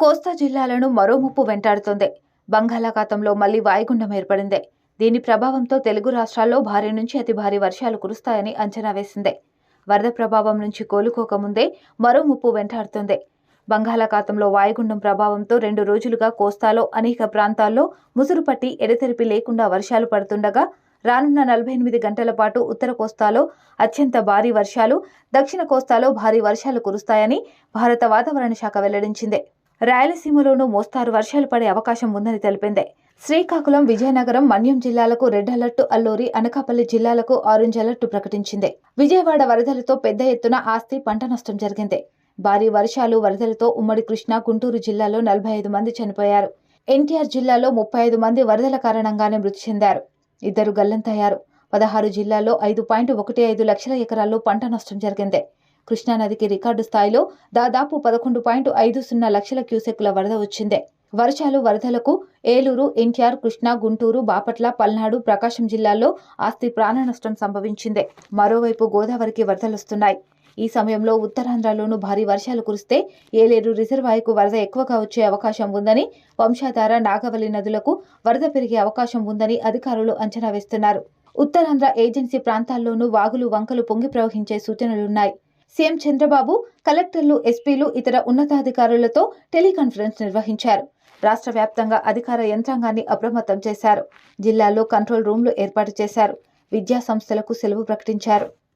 కోస్తా జిల్లాలను మరో ముప్పు వెంటాడుతోంది. బంగాళాఖాతంలో మళ్ళీ వాయుగుండం ఏర్పడింది. దీని ప్రభావంతో తెలుగు రాష్ట్రాల్లో భారీ నుంచి అతి భారీ వర్షాలు కురుస్తాయని అంచనా వేసింది. వరద ప్రభావం నుంచి కోలుకోకముందే మరో ముప్పు వెంటాడుతోంది. బంగాళాఖాతంలో వాయుగుండం ప్రభావంతో రెండు రోజులుగా కోస్తాలో అనేక ప్రాంతాల్లో ముసురు పట్టి ఎడతెరిపి లేకుండా వర్షాలు పడుతుండగా రానున్న నలభై ఎనిమిది గంటల పాటు ఉత్తర కోస్తాలో అత్యంత భారీ వర్షాలు దక్షిణ కోస్తాలో భారీ వర్షాలు కురుస్తాయని భారత వాతావరణ శాఖ వెల్లడించింది. రాయలసీమలోనూ మోస్తారు వర్షాలు పడే అవకాశం ఉందని తెలిపింది. శ్రీకాకుళం విజయనగరం మన్యం జిల్లాలకు రెడ్ అలర్ట్ అల్లూరి అనకాపల్లి జిల్లాలకు ఆరెంజ్ అలర్ట్ ప్రకటించింది. విజయవాడ వరదలతో పెద్ద ఎత్తున ఆస్తి పంట నష్టం జరిగింది. భారీ వర్షాలు వరదలతో ఉమ్మడి కృష్ణా గుంటూరు జిల్లాలో నలభై ఐదు మంది చనిపోయారు. ఎన్టీఆర్ జిల్లాలో ముప్పై ఐదు మంది వరదల కారణంగానే మృతి చెందారు. ఇద్దరు గల్లంతయ్యారు. పదహారు జిల్లాల్లో ఐదు పాయింట్ ఒకటి ఐదు లక్షల ఎకరాల్లో పంట నష్టం జరిగింది. కృష్ణానదికి రికార్డు స్థాయిలో దాదాపు పదకొండు పాయింట్ ఐదు సున్నా లక్షల క్యూసెక్కుల వరద వచ్చిందే. వర్షాలు వరదలకు ఏలూరు ఎన్టీఆర్ కృష్ణా గుంటూరు బాపట్ల పల్నాడు ప్రకాశం జిల్లాల్లో ఆస్తి ప్రాణ నష్టం సంభవించింది. మరోవైపు గోదావరికి వరదలొస్తున్నాయి ఈ సమయంలో ఉత్తరాంధ్రలోనూ భారీ వర్షాలు కురిస్తే ఏలేరు రిజర్వాయర్కు వరద ఎక్కువగా వచ్చే అవకాశం ఉందని వంశాధార నాగవల్లి నదులకు వరద పెరిగే అవకాశం ఉందని అధికారులు అంచనా వేస్తున్నారు. ఉత్తరాంధ్ర ఏజెన్సీ ప్రాంతాల్లోనూ వాగులు వంకలు పొంగి ప్రవహించే సూచనలున్నాయి. సీఎం చంద్రబాబు కలెక్టర్లు ఎస్పీలు ఇతర ఉన్నతాధికారులతో టెలికాన్ఫరెన్స్ నిర్వహించారు. రాష్ట్ర వ్యాప్తంగా అధికార యంత్రాంగాన్ని అప్రమత్తం చేశారు. జిల్లాలో కంట్రోల్ రూమ్లు ఏర్పాటు చేశారు. విద్యా సంస్థలకు సెలవు ప్రకటించారు.